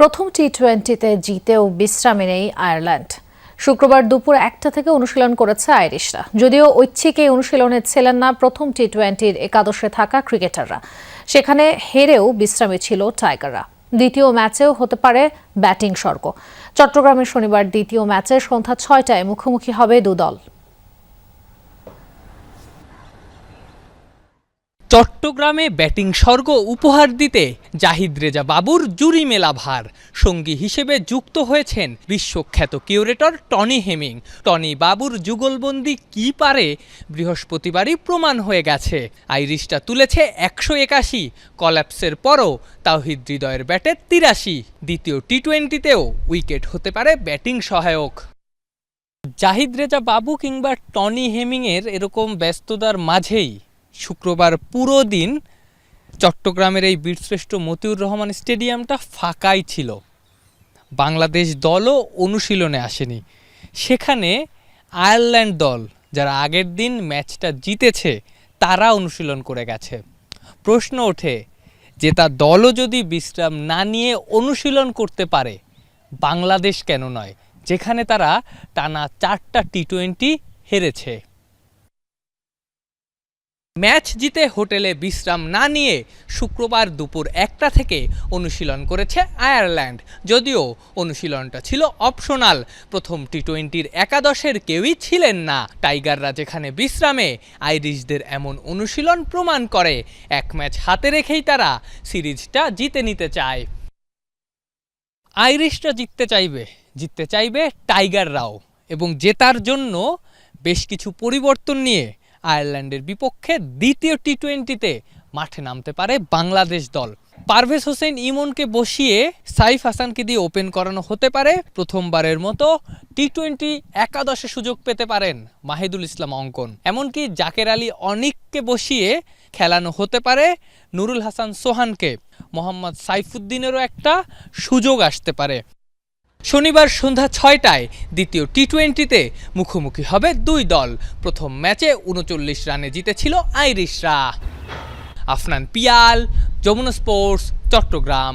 প্রথম টি টোয়েন্টিতে জিতেও বিশ্রামে নেই আয়ারল্যান্ড। শুক্রবার দুপুর একটা থেকে অনুশীলন করেছে আইরিশরা। যদিও ঐচ্ছিক এই অনুশীলনে ছিলেন না প্রথম টি টোয়েন্টির একাদশে থাকা ক্রিকেটাররা। সেখানে হেরেও বিশ্রামে ছিল টাইগাররা। দ্বিতীয় ম্যাচেও হতে পারে ব্যাটিং স্বর্গ চট্টগ্রামে শনিবার দ্বিতীয় ম্যাচে সন্ধ্যা ছয়টায় মুখোমুখি হবে দু চট্টগ্রামে ব্যাটিং স্বর্গ উপহার দিতে জাহিদ রেজা বাবুর জুরি মেলা ভার। সঙ্গী হিসেবে যুক্ত হয়েছেন বিশ্বখ্যাত কিউরেটর টনি হেমিং। টনি বাবুর যুগলবন্দি কি পারে বৃহস্পতিবারই প্রমাণ হয়ে গেছে। আইরিশটা তুলেছে একশো একাশি, কলাপসের পরও তাওহিদ হৃদয়ের ব্যাটে তিরাশি। দ্বিতীয় টি টোয়েন্টিতেও উইকেট হতে পারে ব্যাটিং সহায়ক। জাহিদ রেজা বাবু কিংবা টনি হেমিংয়ের এরকম ব্যস্ততার মাঝেই শুক্রবার পুরো দিন চট্টগ্রামের এই বীরশ্রেষ্ঠ মতিউর রহমান স্টেডিয়ামটা ফাঁকাই ছিল। বাংলাদেশ দলও অনুশীলনে আসেনি। সেখানে আয়ারল্যান্ড দল, যারা আগের দিন ম্যাচটা জিতেছে, তারা অনুশীলন করে গেছে। প্রশ্ন ওঠে যে তার দলও যদি বিশ্রাম না নিয়ে অনুশীলন করতে পারে, বাংলাদেশ কেন নয়, যেখানে তারা টানা চারটা টি টোয়েন্টি হেরেছে। ম্যাচ জিতে হোটেলে বিশ্রাম না নিয়ে শুক্রবার দুপুর একটা থেকে অনুশীলন করেছে আয়ারল্যান্ড। যদিও অনুশীলনটা ছিল অপশনাল, প্রথম টি টোয়েন্টির একাদশের কেউই ছিলেন না। টাইগাররা যেখানে বিশ্রামে, আইরিশদের এমন অনুশীলন প্রমাণ করে। এক ম্যাচ হাতে রেখেই তারা সিরিজটা জিতে নিতে চায়। আইরিশরা জিততে চাইবে জিততে চাইবে টাইগাররাও। এবং জেতার জন্য বেশ কিছু পরিবর্তন নিয়ে আয়ারল্যান্ডের বিপক্ষে দ্বিতীয় টি টোয়েন্টিতে মাঠে নামতে পারে বাংলাদেশ দল। পারভেজ হোসেন ইমনকে বসিয়ে সাইফ হাসানকে দিয়ে ওপেন করানো হতে পারে। প্রথমবারের মতো টি টোয়েন্টি একাদশে সুযোগ পেতে পারেন মাহিদুল ইসলাম অঙ্কন। এমনকি জাকের আলী অনিককে বসিয়ে খেলানো হতে পারে নুরুল হাসান সোহানকে। মোহাম্মদ সাইফুদ্দিনেরও একটা সুযোগ আসতে পারে। শনিবার সন্ধ্যা ছয়টায় দ্বিতীয় টি টোয়েন্টিতে মুখোমুখি হবে দুই দল। প্রথম ম্যাচে উনচল্লিশ রানে জিতেছিল আইরিশরা। আফনান পিয়াল, যমুনা স্পোর্টস, চট্টগ্রাম।